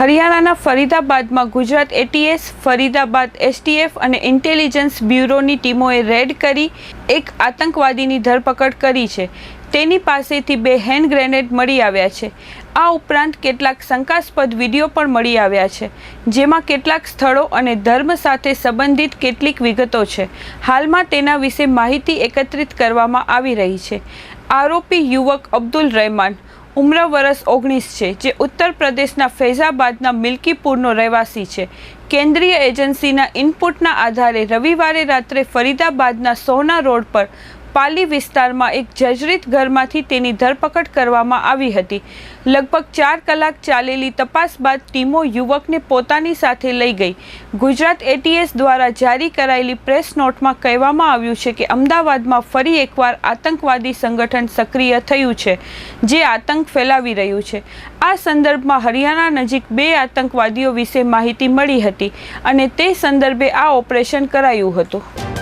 હરિયાણાના ફરીદાબાદમાં Gujarat ATS Faridabad STF અને ઇન્ટેલિજન્સ બ્યુરોની ટીમોએ રેડ કરી એક આતંકવાદીની ધરપકડ કરી છે. તેની પાસેથી બે હેન્ડ ગ્રેનેડ મળી આવ્યા છે. આ ઉપરાંત કેટલાક શંકાસ્પદ વીડિયો પણ મળી આવ્યા છે, જેમાં કેટલાક સ્થળો અને ધર્મ સાથે સંબંધિત કેટલીક વિગતો છે. હાલમાં તેના વિશે માહિતી એકત્રિત કરવામાં આવી રહી છે. આરોપી યુવક અબ્દુલ રહેમાન ઉમ્ર વરસ ઓગણીસ છે, જે ઉત્તર પ્રદેશના ફૈઝાબાદના મિલ્કીપુરનો રહેવાસી છે. કેન્દ્રીય એજન્સીના ઇનપુટના આધારે રવિવારે રાત્રે ફરીદાબાદના સોહના રોડ પર પાલી વિસ્તારમાં એક જર્જરિત ઘરમાંથી તેની ધરપકડ કરવામાં આવી હતી. લગભગ ચાર કલાક ચાલેલી તપાસ બાદ ટીમો યુવકને પોતાની સાથે લઈ ગઈ. ગુજરાત એટીએસ દ્વારા જારી કરાયેલી પ્રેસ નોટમાં કહેવામાં આવ્યું છે કે અમદાવાદમાં ફરી એકવાર આતંકવાદી સંગઠન સક્રિય થયું છે, જે આતંક ફેલાવી રહ્યું છે. આ સંદર્ભમાં હરિયાણા નજીક બે આતંકવાદીઓ વિશે માહિતી મળી હતી અને તે સંદર્ભે આ ઓપરેશન કરાયું હતું.